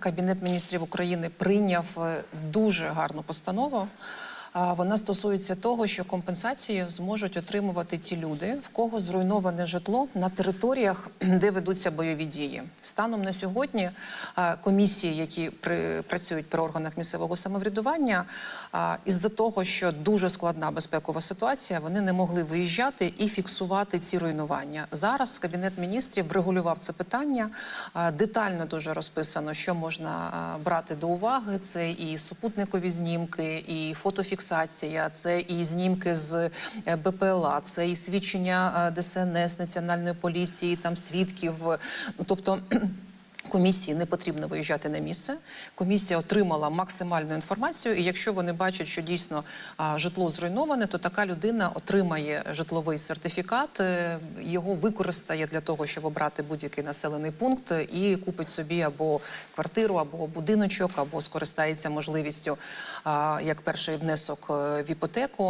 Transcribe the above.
Кабінет міністрів України прийняв е, дуже гарну постанову. Вона стосується того, що компенсацію зможуть отримувати ті люди, в кого зруйноване житло на територіях, де ведуться бойові дії. Станом на сьогодні комісії, які при, працюють при органах місцевого самоврядування, із-за того, що дуже складна безпекова ситуація, вони не могли виїжджати і фіксувати ці руйнування. Зараз кабінет міністрів врегулював це питання. Детально дуже розписано, що можна брати до уваги. Це і супутникові знімки, і фотофіксація, це і знімки з е, БПЛА, це і свідчення е, ДСНС, національної поліції, там свідків. Тобто. Комісії не потрібно виїжджати на місце. Комісія отримала максимальну інформацію, і якщо вони бачать, що дійсно житло зруйноване, то така людина отримає житловий сертифікат, е, його використає для того, щоб обрати будь-який населений пункт і купить собі або квартиру, або будиночок, або скористається можливістю як перший внесок е, в іпотеку.